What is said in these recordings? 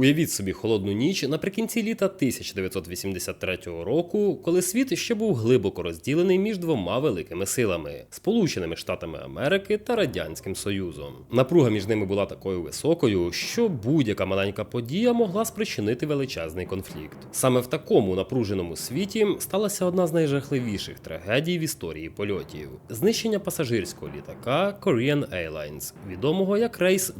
Уявіть собі холодну ніч наприкінці літа 1983 року, коли світ ще був глибоко розділений між двома великими силами Сполученими Штатами Америки та Радянським Союзом. Напруга між ними була такою високою, що будь-яка маленька подія могла спричинити величезний конфлікт. Саме в такому напруженому світі сталася одна з найжахливіших трагедій в історії польотів знищення пасажирського літака Korean Airlines, відомого як рейс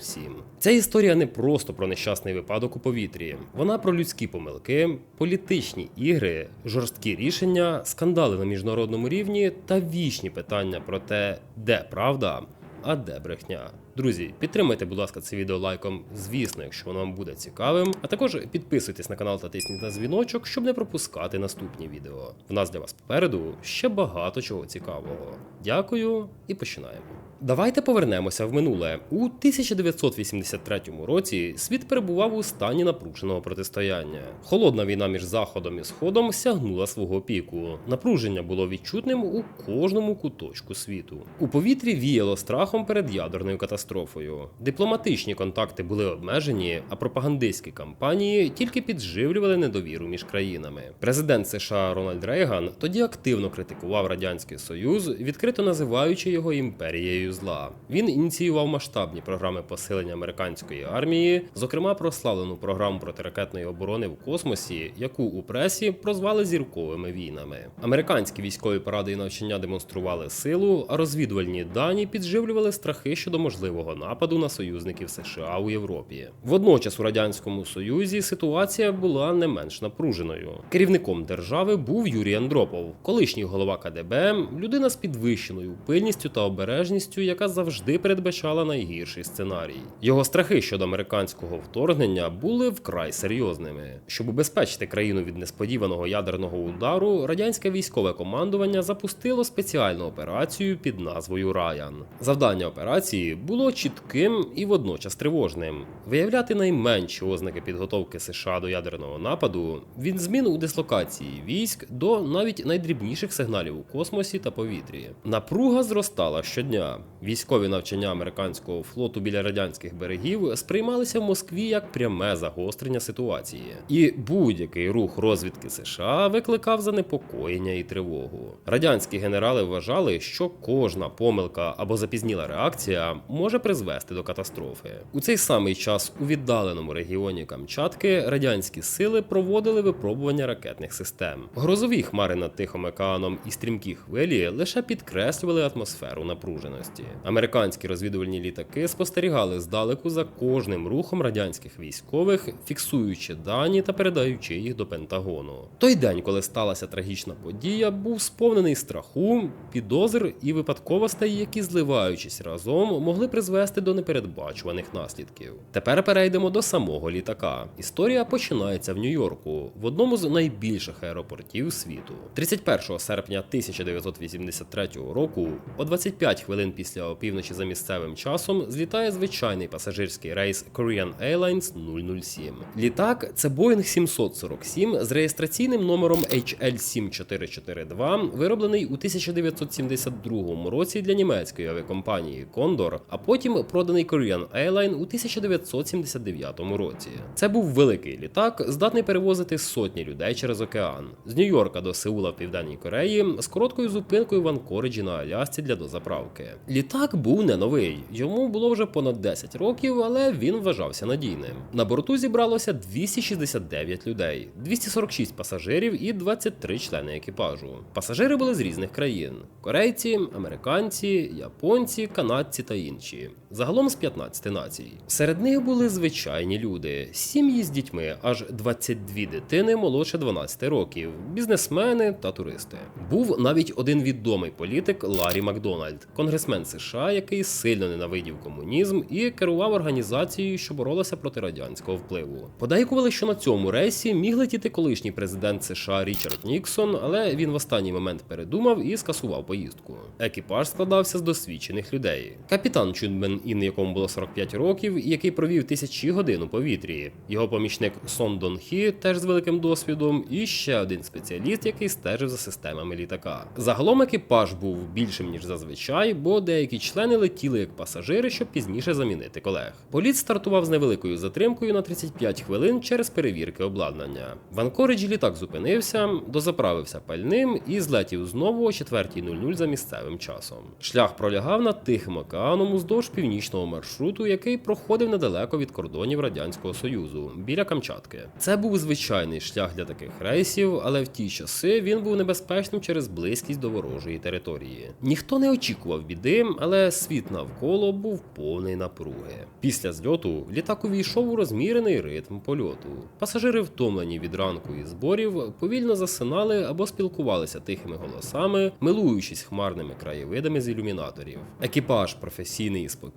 007. Ця історія не просто про нещасний випадок у повітрі, вона про людські помилки, політичні ігри, жорсткі рішення, скандали на міжнародному рівні та вічні питання про те, де правда, а де брехня. Друзі, підтримайте, будь ласка, це відео лайком, звісно, якщо воно вам буде цікавим. А також підписуйтесь на канал та тисніть на дзвіночок, щоб не пропускати наступні відео. В нас для вас попереду ще багато чого цікавого. Дякую і починаємо. Давайте повернемося в минуле. У 1983 році світ перебував у стані напруженого протистояння. Холодна війна між Заходом і Сходом сягнула свого піку. Напруження було відчутним у кожному куточку світу. У повітрі віяло страхом перед ядерною катастрофою. Дипломатичні контакти були обмежені, а пропагандистські кампанії тільки підживлювали недовіру між країнами. Президент США Рональд Рейган тоді активно критикував радянський союз, відкрито називаючи його імперією зла. Він ініціював масштабні програми посилення американської армії, зокрема прославлену програму протиракетної оборони в космосі, яку у пресі прозвали зірковими війнами. Американські військові паради і навчання демонстрували силу, а розвідувальні дані підживлювали страхи щодо можливого нападу на союзників США у Європі. Водночас у радянському союзі ситуація була не менш напруженою. Керівником держави був Юрій Андропов, колишній голова КДБ, людина з підвищеною пильністю та обережністю, яка завжди передбачала найгірший сценарій. Його страхи щодо американського вторгнення були вкрай серйозними. Щоб убезпечити країну від несподіваного ядерного удару, радянське військове командування запустило спеціальну операцію під назвою Раян. Завдання операції було чітким і водночас тривожним: виявляти найменші ознаки підготовки США до ядерного нападу від змін у дислокації військ до навіть найдрібніших сигналів у космосі та повітрі. Напруга зростала щодня. Військові навчання американського флоту біля радянських берегів сприймалися в Москві як пряме загострення ситуації, і будь-який рух розвідки США викликав занепокоєння і тривогу. Радянські генерали вважали, що кожна помилка або запізніла реакція може призвести до катастрофи. У цей самий час у віддаленому регіоні Камчатки радянські сили проводили випробування ракетних систем. Грозові хмари над Тихим океаном і стрімкі хвилі лише підкреслювали атмосферу напруженості. Американські розвідувальні літаки спостерігали здалеку за кожним рухом радянських військових, фіксуючи дані та передаючи їх до Пентагону. Той день, коли сталася трагічна подія, був сповнений страху, підозр і випадковостей, які, зливаючись разом, могли призвести до непередбачуваних наслідків. Тепер перейдемо до самого літака. Історія починається в Нью-Йорку, в одному з найбільших аеропортів світу. 31 серпня 1983 року, о 25 хвилин після опівночі за місцевим часом, злітає звичайний пасажирський рейс Korean Airlines 007. Літак це Boeing 747 з реєстраційним номером HL7442, вироблений у 1972 році для німецької авіакомпанії Condor, а потім проданий Korean Airline у 1979 році. Це був великий літак, здатний перевозити сотні людей через океан з Нью-Йорка до Сеула в Південній Кореї з короткою зупинкою в Анкориджі на Алясці для дозаправки. Літак був не новий, йому було вже понад 10 років, але він вважався надійним. На борту зібралося 269 людей, 246 пасажирів і 23 члени екіпажу. Пасажири були з різних країн: корейці, американці, японці, канадці та інші. Загалом з 15 націй. Серед них були звичайні люди, сім'ї з дітьми, аж 22 дитини молодше 12 років, бізнесмени та туристи. Був навіть один відомий політик Ларі Макдональд, конгресмен США, який сильно ненавидів комунізм і керував організацією, що боролася проти радянського впливу. Подейкували, що на цьому рейсі міг летіти колишній президент США Річард Ніксон, але він в останній момент передумав і скасував поїздку. Екіпаж складався з досвідчених людей: капітан Чунмен Ін, якому було 45 років, і який провів тисячі годин у повітрі. Його помічник Сон Дон Хі, теж з великим досвідом, і ще один спеціаліст, який стежив за системами літака. Загалом екіпаж був більшим ніж зазвичай, бо деякі члени летіли як пасажири, щоб пізніше замінити колег. Політ стартував з невеликою затримкою на 35 хвилин через перевірки обладнання. В Анкориджі літак зупинився, дозаправився пальним і злетів знову о 4.00 за місцевим часом. Шлях пролягав над Тихим океаном уздовж північного маршруту, який проходив недалеко від кордонів Радянського Союзу, біля Камчатки. Це був звичайний шлях для таких рейсів, але в ті часи він був небезпечним через близькість до ворожої території. Ніхто не очікував біди, але світ навколо був повний напруги. Після зльоту літак увійшов у розмірений ритм польоту. Пасажири, втомлені від ранку і зборів, повільно засинали або спілкувалися тихими голосами, милуючись хмарними краєвидами з ілюмінаторів. Екіпаж, професійний і спокійний,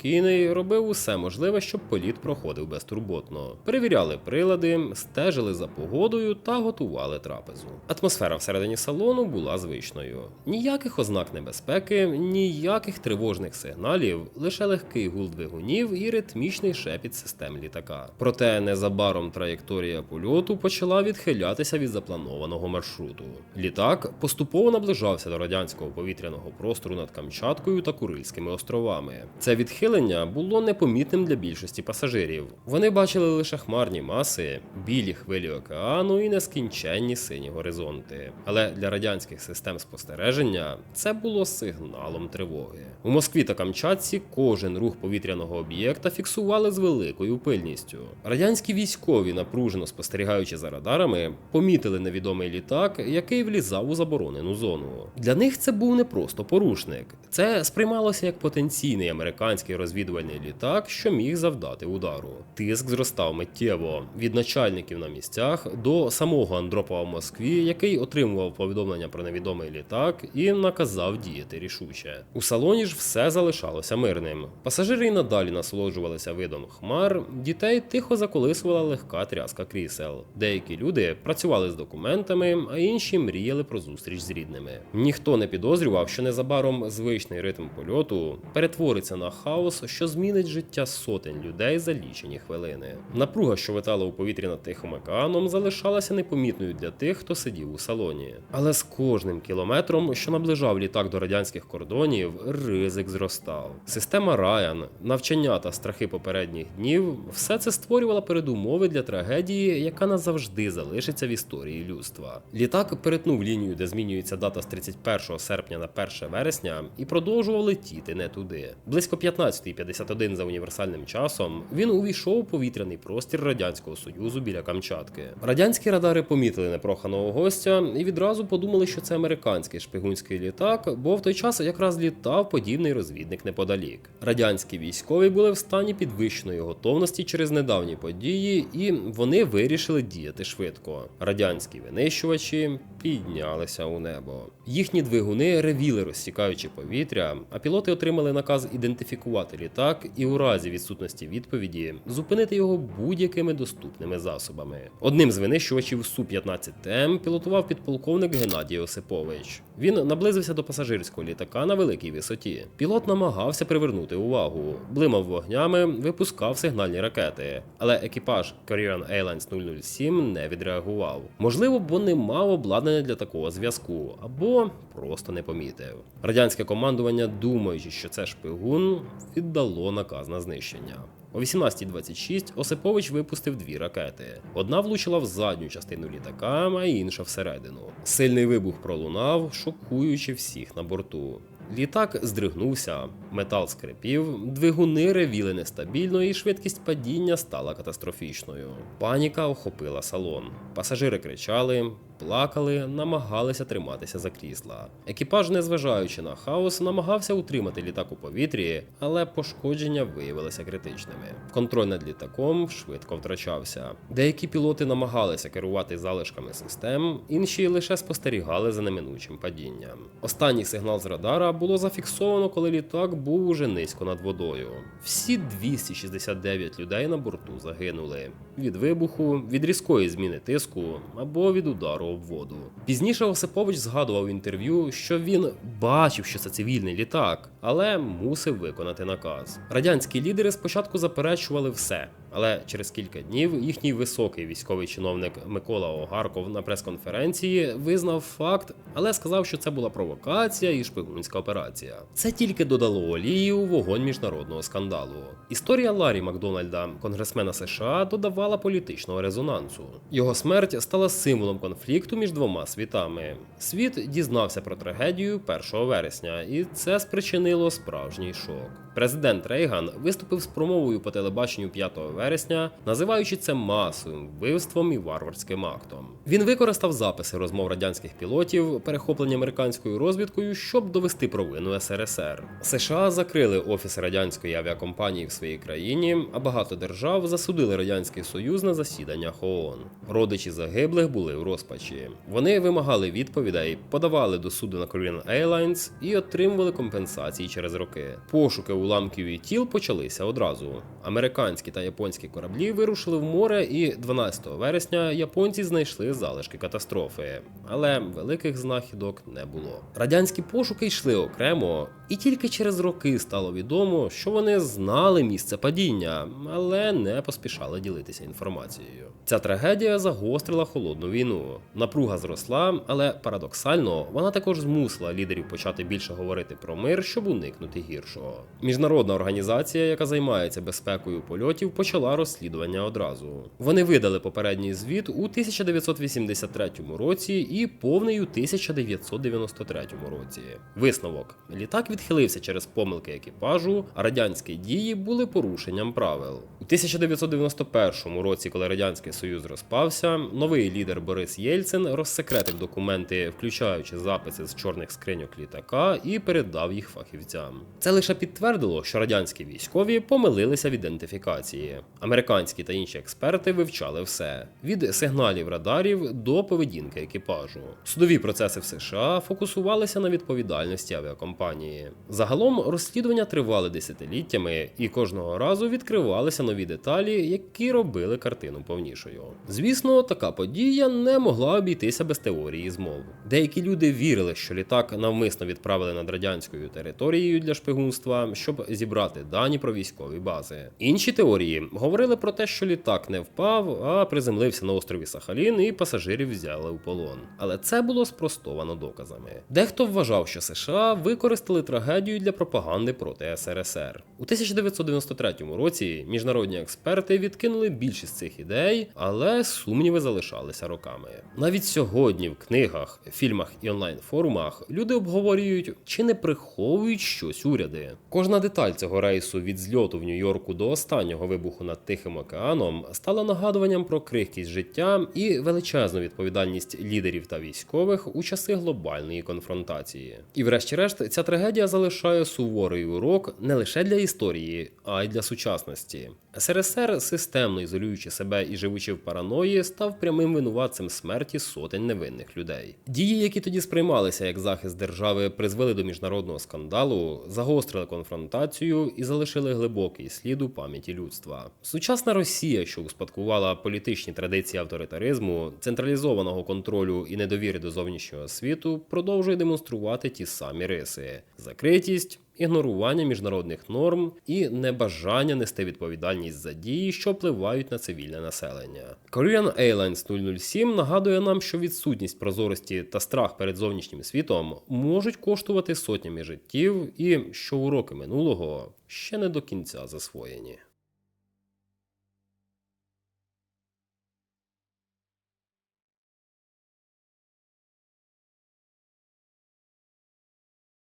робив усе можливе, щоб політ проходив безтурботно. Перевіряли прилади, стежили за погодою та готували трапезу. Атмосфера всередині салону була звичною. Ніяких ознак небезпеки, ніяких тривожних сигналів, лише легкий гул двигунів і ритмічний шепіт систем літака. Проте незабаром траєкторія польоту почала відхилятися від запланованого маршруту. Літак поступово наближався до радянського повітряного простору над Камчаткою та Курильськими островами. Це відхилення було непомітним для більшості пасажирів. Вони бачили лише хмарні маси, білі хвилі океану і нескінченні сині горизонти. Але для радянських систем спостереження це було сигналом тривоги. У Москві та Камчатці кожен рух повітряного об'єкта фіксували з великою пильністю. Радянські військові, напружено спостерігаючи за радарами, помітили невідомий літак, який влізав у заборонену зону. Для них це був не просто порушник, це сприймалося як потенційний американський розвідувальний літак, що міг завдати удару. Тиск зростав миттєво від начальників на місцях до самого Андропова в Москві, який отримував повідомлення про невідомий літак і наказав діяти рішуче. У салоні ж все залишалося мирним. Пасажири й надалі насолоджувалися видом хмар, дітей тихо заколисувала легка тряска крісел. Деякі люди працювали з документами, а інші мріяли про зустріч з рідними. Ніхто не підозрював, що незабаром звичний ритм польоту перетвориться на хаос, що змінить життя сотень людей за лічені хвилини. Напруга, що витала у повітрі над тихим океаном, залишалася непомітною для тих, хто сидів у салоні. Але з кожним кілометром, що наближав літак до радянських кордонів, ризик зростав. Система Раян, навчання та страхи попередніх днів все це створювало передумови для трагедії, яка назавжди залишиться в історії людства. Літак перетнув лінію, де змінюється дата з 31 серпня на 1 вересня, і продовжував летіти не туди. Близько 15.51 за універсальним часом він увійшов у повітряний простір радянського союзу біля Камчатки. Радянські радари помітили непроханого гостя і відразу подумали, що це американський шпигунський літак, бо в той час якраз літав подібний розвідник неподалік. Радянські військові були в стані підвищеної готовності через недавні події, і вони вирішили діяти швидко. Радянські винищувачі піднялися у небо. Їхні двигуни ревіли, розсікаючи повітря, а пілоти отримали наказ ідентифікувати літак і у разі відсутності відповіді зупинити його будь-якими доступними засобами. Одним з винищувачів Су-15ТМ пілотував підполковник Геннадій Осипович. Він наблизився до пасажирського літака на великій висоті. Пілот намагався привернути увагу, блимав вогнями, випускав сигнальні ракети, але екіпаж Korean Airlines 007 не відреагував. Можливо, бо не мав обладнання для такого зв'язку, або просто не помітив. Радянське командування, думаючи, що це шпигун, віддало наказ на знищення. О 18.26 Осипович випустив дві ракети. Одна влучила в задню частину літака, а інша всередину. Сильний вибух пролунав, шокуючи всіх на борту. Літак здригнувся, метал скрипів, двигуни ревіли нестабільно, і швидкість падіння стала катастрофічною. Паніка охопила салон. Пасажири кричали, плакали, намагалися триматися за крісла. Екіпаж, незважаючи на хаос, намагався утримати літак у повітрі, але пошкодження виявилися критичними. Контроль над літаком швидко втрачався. Деякі пілоти намагалися керувати залишками систем, інші лише спостерігали за неминучим падінням. Останній сигнал з радара було зафіксовано, коли літак був уже низько над водою. Всі 269 людей на борту загинули від вибуху, від різкої зміни тиску або від удару аерообводу. Пізніше Осипович згадував в інтерв'ю, що він бачив, що це цивільний літак, але мусив виконати наказ. Радянські лідери спочатку заперечували все. Але через кілька днів їхній високий військовий чиновник Микола Огарков на прес-конференції визнав факт, але сказав, що це була провокація і шпигунська операція. Це тільки додало олії у вогонь міжнародного скандалу. Історія Ларі Макдональда, конгресмена США, додавала політичного резонансу. Його смерть стала символом конфлікту між двома світами. Світ дізнався про трагедію 1 вересня, і це спричинило справжній шок. Президент Рейган виступив з промовою по телебаченню 5 вересня, називаючи це масовим вбивством і варварським актом. Він використав записи розмов радянських пілотів, перехоплені американською розвідкою, щоб довести провину СРСР. США закрили офіси радянської авіакомпанії в своїй країні, а багато держав засудили радянський союз на засіданнях ООН. Родичі загиблих були в розпачі. Вони вимагали відповідей, подавали до суду на Korean Airlines і отримували компенсації через роки. Пошуки уламків і тіл почалися одразу. Американські та японські кораблі вирушили в море, і 12 вересня японці знайшли залишки катастрофи, але великих знахідок не було. Радянські пошуки йшли окремо, і тільки через роки стало відомо, що вони знали місце падіння, але не поспішали ділитися інформацією. Ця трагедія загострила холодну війну. Напруга зросла, але парадоксально вона також змусила лідерів почати більше говорити про мир, щоб уникнути гіршого. Міжнародна організація, яка займається безпекою польотів, почала розслідування одразу. Вони видали попередній звіт у 1983 році і повний у 1993 році. Висновок: літак відхилився через помилки екіпажу, а радянські дії були порушенням правил. У 1991 році, коли радянський союз розпався, новий лідер Борис Єльцин розсекретив документи, включаючи записи з чорних скриньок літака, і передав їх фахівцям. Це лише підтвердило, що радянські військові помилилися в ідентифікації. Американські та інші експерти вивчали все: від сигналів радарів до поведінки екіпажу. Судові процеси в США фокусувалися на відповідальності авіакомпанії. Загалом розслідування тривали десятиліттями, і кожного разу відкривалися нові деталі, які робили картину повнішою. Звісно, така подія не могла обійтися без теорії змов. Деякі люди вірили, що літак навмисно відправили над радянською територією для шпигунства, щоб зібрати дані про військові бази. Інші теорії говорили про те, що літак не впав, а приземлився на острові Сахалін, і пасажирів взяли у полон. Але це було спростовано доказами. Дехто вважав, що США використали трагедію для пропаганди проти СРСР. У 1993 році міжнародні експерти відкинули більшість цих ідей, але сумніви залишалися роками. Навіть сьогодні в книгах, фільмах і онлайн-форумах люди обговорюють, чи не приховують щось уряди. Кожна деталь цього рейсу від зльоту в Нью-Йорку до останнього вибуху над Тихим океаном стала нагадуванням про крихкість життя і величезну відповідальність лідерів та військових у часи глобальної конфронтації. І, врешті-решт, ця трагедія залишає суворий урок не лише для історії, а й для сучасності. СРСР, системно ізолюючи себе і живучи в параної, став прямим винуватцем смерті сотень невинних людей. Дії, які тоді сприймалися як захист держави, призвели до міжнародного скандалу, загострили конфронтацію і залишили глибокий слід у пам'яті людства. Сучасна Росія, що успадкувала політичні традиції авторитаризму, централізованого контролю і недовіри до зовнішнього світу, продовжує демонструвати ті самі риси: закритість. Ігнорування міжнародних норм і небажання нести відповідальність за дії, що впливають на цивільне населення. Korean Airlines 007 нагадує нам, що відсутність прозорості та страх перед зовнішнім світом можуть коштувати сотнями життів, і що уроки минулого ще не до кінця засвоєні.